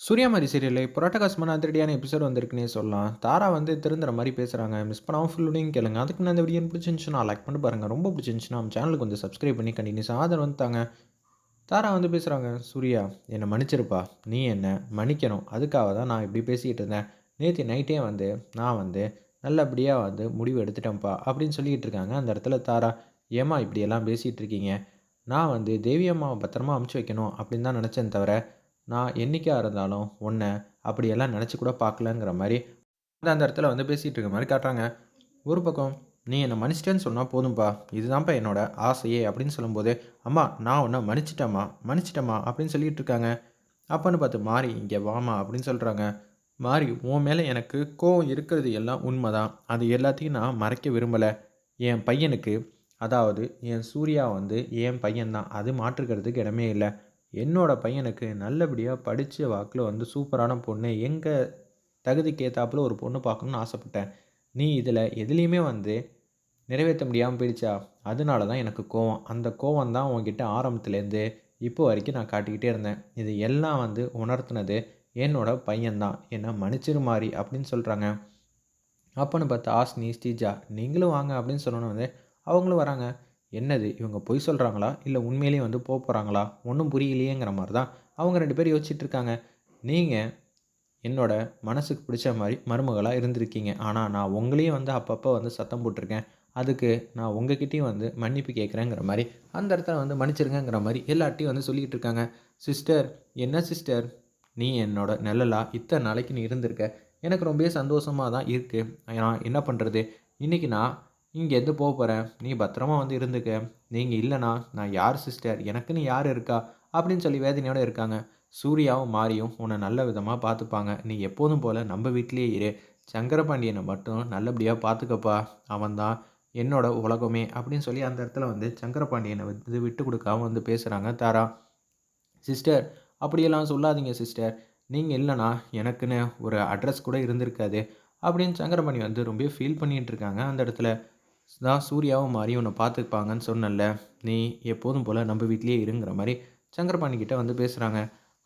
சூர்யாமாரி சீரியலில் புரோட்டகாஸ்மான அதிரடியான எபிசோட் வந்திருக்குன்னே சொல்லலாம். தாரா வந்து திருந்துற மாதிரி பேசுகிறாங்க மிஸ் பண்ணாமல் ஃபுல்லுடையும் கேளுங்க. அதுக்கு நான் இந்த வீடியோ பிடிச்சிருந்துச்சுன்னா லைக் பண்ணி பாருங்கள் ரொம்ப பிடிச்சிருந்துச்சுன்னா நம்ம சேனலுக்கு வந்து சப்ஸ்கிரைப் பண்ணி கண்டினியூஸ் ஆதரவு வந்துட்டாங்க தாரா வந்து பேசுகிறாங்க சூர்யா என்னை மன்னிச்சிருப்பா. நீ என்னை மன்னிக்கணும். அதுக்காக தான் நான் இப்படி பேசிக்கிட்டு இருந்தேன். நேற்று நைட்டே வந்து நான் வந்து நல்லபடியாக வந்து முடிவு எடுத்துட்டேன்ப்பா அப்படின்னு சொல்லிக்கிட்டு இருக்காங்க. அந்த இடத்துல தாரா ஏமா இப்படியெல்லாம் பேசிகிட்டு இருக்கீங்க? நான் வந்து தேவி அம்மாவை பத்திரமா அமுச்சு வைக்கணும் அப்படின்னு தான் நினச்சேன் தவிர நான் என்றைக்காக இருந்தாலும் உன்னை அப்படியெல்லாம் நினச்சி கூட பார்க்கலங்கிற மாதிரி அந்த இடத்துல வந்து பேசிகிட்டு இருக்க மாதிரி காட்டுறாங்க. ஒரு பக்கம் நீ என்னை மன்னிச்சிட்டேன்னு சொன்னால் போதும்ப்பா இதுதான்ப்பா என்னோட ஆசையே அப்படின்னு சொல்லும்போது அம்மா நான் உன்னை மன்னிச்சிட்டேம்மா மன்னிச்சிட்டேம்மா அப்படின்னு சொல்லிட்டு இருக்காங்க. அப்பன்னு பார்த்து மாறி இங்கே வாமா அப்படின்னு சொல்கிறாங்க மாறி உன் மேலே எனக்கு கோவம் இருக்கிறது எல்லாம் உண்மை தான் அது எல்லாத்தையும் நான் மறைக்க விரும்பலை. என் பையனுக்கு அதாவது என் சூர்யா வந்து என் பையன்தான். அது மாற்றுக்கிறதுக்கு இடமே இல்லை. என்னோடய பையனுக்கு நல்லபடியாக படித்த வாக்கில் வந்து சூப்பரான பொண்ணு. எங்கள் தகுதிக்கு ஏற்றாப்புல ஒரு பொண்ணு பார்க்கணுன்னு ஆசைப்பட்டேன். நீ இதில் எதுலேயுமே வந்து நிறைவேற்ற முடியாமல் போயிடுச்சா? அதனால தான் எனக்கு கோவம். அந்த கோவம் தான் உங்ககிட்ட ஆரம்பத்துலேருந்து இப்போ வரைக்கும் நான் காட்டிக்கிட்டே இருந்தேன். இது எல்லாம் வந்து உணர்த்தினது என்னோட பையன்தான். என்னை மன்னிச்சிரு மாதிரி அப்படின்னு சொல்கிறாங்க அப்போன்னு பார்த்தா ஆஸ்னி ஸ்ரீஜா. நீங்களும் வாங்க அப்படின்னு சொன்னோன்னு வந்து அவங்களும் வராங்க. என்னது இவங்க பொய் சொல்கிறாங்களா இல்லை உண்மையிலேயே வந்து போக போகிறாங்களா ஒன்றும் புரியலையேங்கிற மாதிரி தான் அவங்க ரெண்டு பேரும் யோசிச்சுட்டு இருக்காங்க. நீங்கள் என்னோட மனசுக்கு பிடிச்ச மாதிரி மருமகளாக இருந்திருக்கீங்க. ஆனால் நான் உங்களையும் வந்து அப்பப்போ வந்து சத்தம் போட்டிருக்கேன். அதுக்கு நான் உங்ககிட்டையும் வந்து மன்னிப்பு கேட்குறேங்கிற மாதிரி அந்த இடத்துல வந்து மன்னிச்சிருங்கிற மாதிரி எல்லாட்டையும் வந்து சொல்லிக்கிட்டு இருக்காங்க. சிஸ்டர் என்ன சிஸ்டர்? நீ என்னோட நிழலா? இத்தனை நாளைக்கு நீ இருந்திருக்க. எனக்கு ரொம்பவே சந்தோஷமாக தான் இருக்குது நான் என்ன பண்ணுறது இன்றைக்கி நான் இங்கேருந்து போக போகிறேன் நீ பத்திரமா வந்து இருந்துக்க. நீங்கள் இல்லைனா நான் யார் சிஸ்டர் எனக்குன்னு யார் இருக்கா? அப்படின்னு சொல்லி வேதனையோடு இருக்காங்க. சூர்யாவும் மாரியும் உன்னை நல்ல விதமாக பார்த்துப்பாங்க நீ எப்போதும் போல் நம்ம வீட்லேயே இரு. சங்கரபாண்டியனை மட்டும் நல்லபடியாக பார்த்துக்கப்பா அவன்தான் என்னோட உலகமே அப்படின்னு சொல்லி அந்த இடத்துல வந்து சங்கரபாண்டியனை வந்து விட்டு கொடுக்காம வந்து பேசுகிறாங்க தாரா. சிஸ்டர் அப்படியெல்லாம் சொல்லாதீங்க சிஸ்டர் நீங்கள் இல்லைனா எனக்குன்னு ஒரு அட்ரஸ் கூட இருந்திருக்காது. அப்படின்னு சங்கரபாணி வந்து ரொம்ப ஃபீல் பண்ணிகிட்டு இருக்காங்க அந்த இடத்துல. தான் சூர்யாவும் மாறி உன்னை பார்த்துப்பாங்கன்னு சொன்னல நீ எப்போதும் போல் நம்ம வீட்லேயே இருங்கிற மாதிரி சங்கரபாணிக்கிட்ட வந்து பேசுகிறாங்க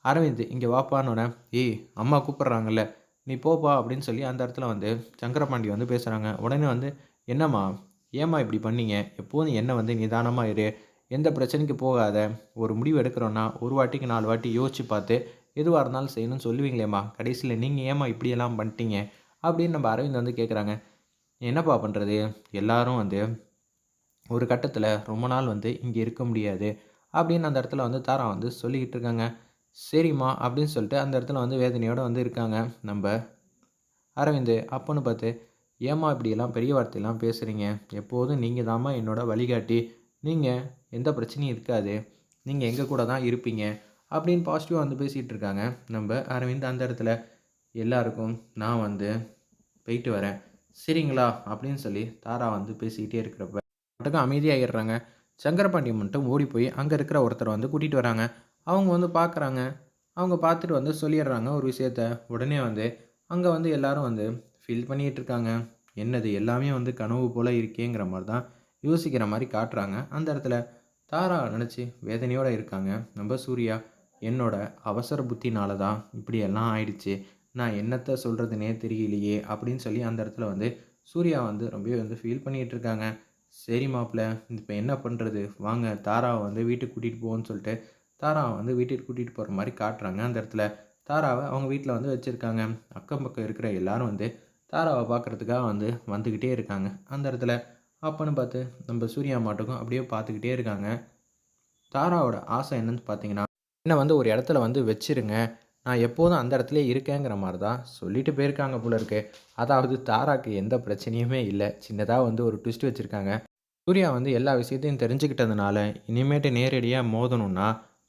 அரவிந்த் இங்கே வாப்பான்னொன்னே ஏய் அம்மா கூப்பிட்றாங்கல்ல நீ போப்பா அப்படின்னு சொல்லி அந்த இடத்துல வந்து சங்கரபாண்டி வந்து பேசுகிறாங்க உடனே வந்து என்னம்மா ஏம்மா இப்படி பண்ணீங்க? எப்போதும் என்ன வந்து நிதானமாக இரு. எந்த பிரச்சனைக்கு போகாத. ஒரு முடிவு எடுக்கிறோன்னா ஒரு வாட்டிக்கு நாலு வாட்டி யோசிச்சு பார்த்து எதுவாக இருந்தாலும் செய்யணும்னு சொல்லுவீங்களேம்மா. கடைசியில் நீங்கள் ஏம்மா இப்படியெல்லாம் பண்ணிட்டீங்க? அப்படின்னு நம்ம அரவிந்த் வந்து கேட்குறாங்க என்னப்பா பண்ணுறது எல்லாரும் வந்து ஒரு கட்டத்தில் ரொம்ப நாள் வந்து இங்கே இருக்க முடியாது அப்படின்னு அந்த இடத்துல வந்து தாரா வந்து சொல்லிக்கிட்டு இருக்காங்க. சரிம்மா அப்படின்னு சொல்லிட்டு அந்த இடத்துல வந்து வேதனையோடு வந்து இருக்காங்க. நம்ம அரவிந்த் அப்போன்னு பார்த்து ஏம்மா இப்படியெல்லாம் பெரிய வார்த்தையெல்லாம் பேசுகிறீங்க எப்போதும் நீங்கள் தாம்மா என்னோடய வழிகாட்டி. நீங்கள் எந்த பிரச்சனையும் இருக்காது. நீங்கள் எங்கள் கூட தான் இருப்பீங்க. அப்படின்னு பாசிட்டிவாக வந்து பேசிகிட்டு இருக்காங்க. நம்ம அரவிந்த் அந்த இடத்துல எல்லாருக்கும் நான் வந்து போயிட்டு வரேன். சரிங்களா? அப்படின்னு சொல்லி தாரா வந்து பேசிக்கிட்டே இருக்கிறப்ப மட்டும் அமைதியாகிடுறாங்க சங்கரபாண்டியம் மட்டும் ஓடி போய் அங்கே இருக்கிற ஒருத்தர் வந்து கூட்டிகிட்டு வராங்க. அவங்க வந்து பார்க்குறாங்க அவங்க பார்த்துட்டு வந்து சொல்லிடுறாங்க ஒரு விஷயத்த. உடனே வந்து அங்கே வந்து எல்லாரும் வந்து ஃபீல் பண்ணிகிட்டு இருக்காங்க. என்னது எல்லாமே வந்து கனவு போல் இருக்கேங்கிற மாதிரி தான் யோசிக்கிற மாதிரி காட்டுறாங்க. அந்த இடத்துல தாரா நினச்சி வேதனையோடு இருக்காங்க. நம்ம சூர்யா என்னோட அவசர புத்தினால தான் இப்படியெல்லாம் ஆயிடுச்சு. நான் என்னத்தை சொல்கிறதுனே தெரியலையே அப்படின்னு சொல்லி அந்த இடத்துல வந்து சூர்யா வந்து ரொம்பவே வந்து ஃபீல் பண்ணிகிட்டு இருக்காங்க. சரி மாப்பிள்ள இப்போ என்ன பண்ணுறது வாங்க தாராவை வந்து வீட்டுக்கு கூட்டிகிட்டு போவோன்னு சொல்லிட்டு தாராவை வந்து வீட்டுக்கு கூட்டிகிட்டு போகிற மாதிரி காட்டுறாங்க அந்த இடத்துல. தாராவை அவங்க வீட்டில் வந்து வச்சுருக்காங்க. அக்கம் பக்கம் இருக்கிற எல்லாரும் வந்து தாராவை பார்க்குறதுக்காக வந்து வந்துக்கிட்டே இருக்காங்க. அந்த இடத்துல அப்போன்னு பார்த்து நம்ம சூர்யா மாட்டுக்கும் அப்படியே பார்த்துக்கிட்டே இருக்காங்க. தாராவோட ஆசை என்னன்னு பார்த்தீங்கன்னா என்ன வந்து ஒரு இடத்துல வந்து வச்சிருங்க. நான் எப்போதும் அந்த இடத்துல இருக்கேங்கிற மாதிரி தான் சொல்லிட்டு போயிருக்காங்க போல இருக்கு. அதாவது தாராக்கு எந்த பிரச்சனையுமே இல்லை. சின்னதாக வந்து ஒரு ட்விஸ்ட் வச்சுருக்காங்க. சூர்யா வந்து எல்லா விஷயத்தையும் தெரிஞ்சுக்கிட்டதுனால இனிமேட்டு நேரடியாக மோதணும்னா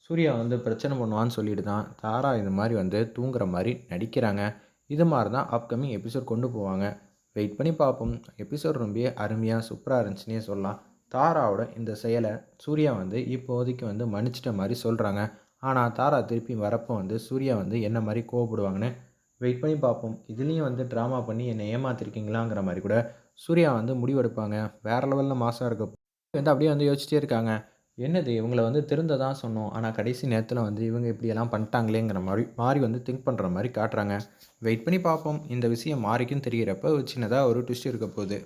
சூர்யா வந்து பிரச்சனை பண்ணுவான்னு சொல்லிட்டு தான் தாரா இது மாதிரி வந்து தூங்குற மாதிரி நடிக்கிறாங்க. இது மாதிரி தான் அப்கமிங் எபிசோட் கொண்டு போவாங்க. வெயிட் பண்ணி பார்ப்போம் எபிசோட் ரொம்ப அருமையாக சூப்பராக இருந்துச்சுன்னே சொல்லலாம். தாராவோட இந்த செயலை சூர்யா வந்து இப்போதைக்கு வந்து மன்னிச்சிட்ட மாதிரி சொல்கிறாங்க ஆனால் தாரா திருப்பி வரப்போ வந்து சூர்யா வந்து என்ன மாதிரி கோவப்படுவாங்கன்னு வெயிட் பண்ணி பார்ப்போம் இதுலேயும் வந்து ட்ராமா பண்ணி என்னை ஏமாத்திருக்கீங்களாங்கிற மாதிரி கூட சூர்யா வந்து முடிவெடுப்பாங்க வேறு லெவலில் மாதம் இருக்க வந்து அப்படியே வந்து யோசிச்சிட்டே இருக்காங்க என்னது இவங்களை வந்து திருந்த தான் சொன்னோம். ஆனால் கடைசி நேரத்தில் வந்து இவங்க இப்படியெல்லாம் பண்ணிட்டாங்களேங்கிற மாதிரி மாறி வந்து திங்க் பண்ணுற மாதிரி காட்டுறாங்க. வெயிட் பண்ணி பார்ப்போம். இந்த விஷயம் மாறிக்குன்னு தெரிகிறப்ப ஒரு ஒரு ட்விஸ்ட் இருக்க போகுது.